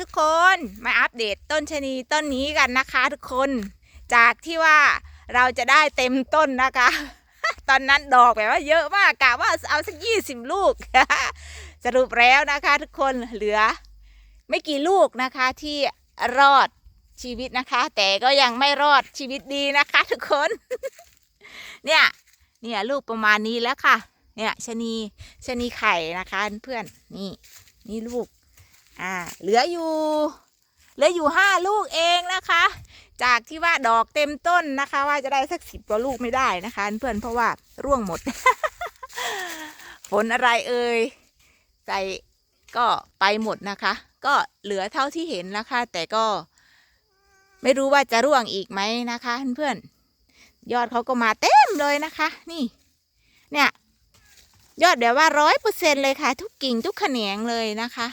ทุกคนมาอัปเดตต้นชะนีต้นนี้กันนะคะทุกคนจากที่ว่าเราจะได้เต็มต้นนะคะ ตอนนั้นดอกแบบว่าเยอะมากกะว่าเอาสักยี่สิบลูก สรุปแล้วนะคะทุกคนเหลือ ไม่กี่ลูกนะคะที่รอดชีวิตนะคะ แต่ก็ยังไม่รอดชีวิตดีนะคะ ทุกคน เนี่ยเนี่ยลูกประมาณนี้แล้วค่ะ เนี่ยชะนีชะนีไข่นะคะเพื่อนนี่นี่ลูก อ่าเหลืออยู่เหลืออยู่ห้าลูกเองนะคะ จากที่ว่าดอกเต็มต้นนะคะ ว่าจะได้สักสิบกว่าลูกไม่ได้นะคะ เพื่อนเพราะว่าร่วงหมด ฝนอะไรเอ่ยใส่ก็ไปหมดนะคะ ก็เหลือเท่าที่เห็นนะคะ แต่ก็ไม่รู้ว่าจะร่วงอีกไหมนะคะเพื่อนๆยอดเขาก็มาเต็มเลยนะคะ นี่ เนี่ย ยอดแบบว่าร้อยเปอร์เซ็นเลยค่ะ ทุกกิ่งทุกแขนงเลยนะคะ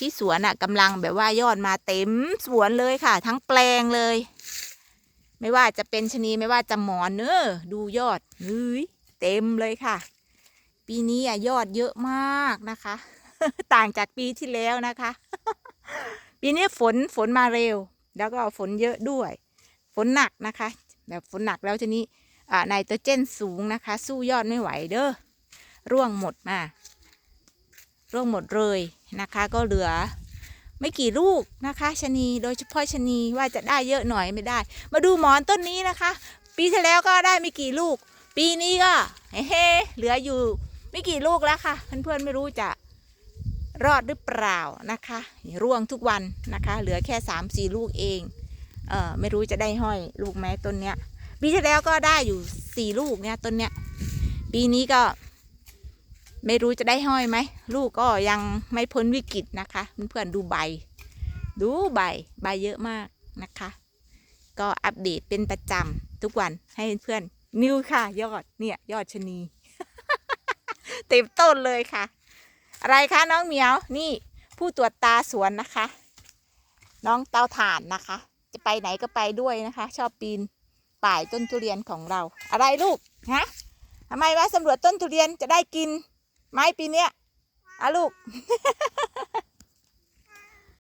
ที่สวนอะกำลังแบบว่ายอดมาเต็มสวนเลยค่ะ ทั้งแปลงเลย ไม่ว่าจะเป็นชนีไม่ว่าจะหมอนเนอดูยอดเฮ้ยเต็มเลยค่ะ ปีนี้อะยอดเยอะมากนะคะ ต่างจากปีที่แล้วนะคะ ปีนี้ฝนฝนมาเร็ว แล้วก็ฝนเยอะด้วย ฝนหนักนะคะ แบบฝนหนักแล้วทีนี้อ่าไนโตรเจนสูงนะคะ สู้ยอดไม่ไหวเด้อร่วงหมดมา ร่วงหมดเลย นะคะ ก็เหลือไม่กี่ลูกนะคะชะนีโดยเฉพาะชะนีว่าจะได้เยอะหน่อยไม่ได้ มาดูหมอนต้นนี้นะคะ ปีที่แล้วก็ได้ไม่กี่ลูก ปีนี้ก็เฮ้เฮ้เหลืออยู่ไม่กี่ลูกแล้วค่ะ เพื่อนๆไม่รู้จะรอดหรือเปล่านะคะร่วงทุกวันนะคะ เหลือแค่สามสี่ลูกเองเออไม่รู้จะได้ห้อยลูกไหมต้นเนี้ยปีที่แล้วก็ได้อยู่สี่ลูกเนี่ยต้นเนี้ยปีนี้ก็ ไม่รู้จะได้ห้อยไหม ลูกก็ยังไม่พ้นวิกฤตนะคะเพื่อนๆดูใบ ดูใบ ใบเยอะมากนะคะ ก็อัปเดตเป็นประจำทุกวันให้เพื่อนนิวค่ะ ยอดเนี่ยยอดชนี เต็มต้นเลยค่ะ อะไรคะน้องเหมียวนี่ผู้ตรวจตาสวนนะคะ น้องเตาถ่านนะคะ จะไปไหนก็ไปด้วยนะคะ ชอบปีนป่ายต้นทุเรียนของเรา อะไรลูกฮะทำไมว่าสำรวจต้นทุเรียนจะได้กิน ไม้ปีเนี้ยอะลูก